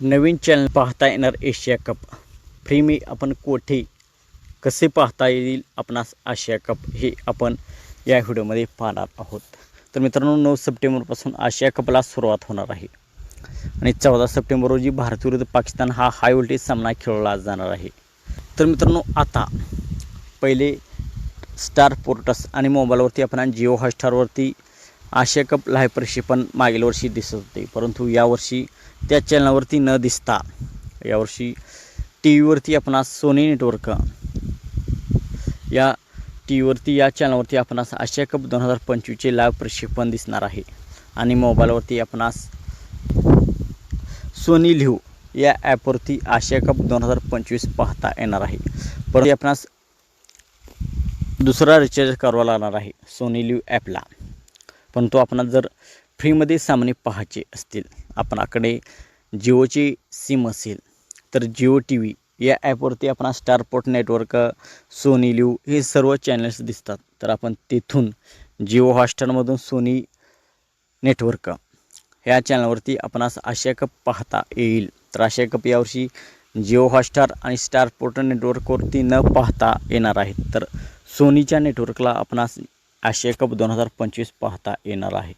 नवीन channel पाहता येणार Asia cup. Free मी आपण कोठे कसे पाहता येईल आपणास आशिया कप हे आपण या व्हिडिओमध्ये पाहणार आहोत. तर मित्रांनो नऊ सप्टेंबरपासून आशिया कपला सुरुवात होणार आहे. आणि चौदा सप्टेंबर रोजी भारत विरुद्ध पाकिस्तान हा हाय व्होल्टेज सामना खेळला जाणार आहे. तर मित्रांनो आता पहिले स्टार पोर्टस आणि मोबाईलवरती आपण जिओ हॉटस्टारवरती आशिया कप लाईव्ह प्रक्षेपण मागील वर्षी दिसत होते. परंतु यावर्षी त्या चॅनलवरती न दिसता यावर्षी टी व्हीवरती आपणास सोनी नेटवर्क या टी व्हीवरती या चॅनलवरती आपणास आशिया कप दोन हजार पंचवीसचे लाईव्ह प्रक्षेपण दिसणार आहे. आणि मोबाईलवरती आपणास सोनी लिव्ह या ॲपवरती आशिया कप दोन हजार पंचवीस पाहता येणार आहे. परंतु आपणास दुसरा रिचार्ज करावा लागणार आहे सोनी लिव्ह ॲपला पण तो आपणास जर फ्रीमध्ये सामने पाहायचे असतील आपणाकडे जिओची सिम असेल तर जिओ टी व्ही या ॲपवरती आपण स्टारपोर्ट नेटवर्क सोनी लिव्ह हे सर्व चॅनल्स दिसतात. तर आपण तिथून जिओ हॉटस्टारमधून सोनी नेटवर्क ह्या चॅनलवरती आपणास आशिया कप पाहता येईल. तर आशिया कप यावर्षी जिओ हॉटस्टार आणि स्टारपोर्ट नेटवर्कवरती न पाहता येणार आहेत. तर सोनीच्या नेटवर्कला आपणास आशिया कप दोन हजार पंचवीस पाहता येणार आहे.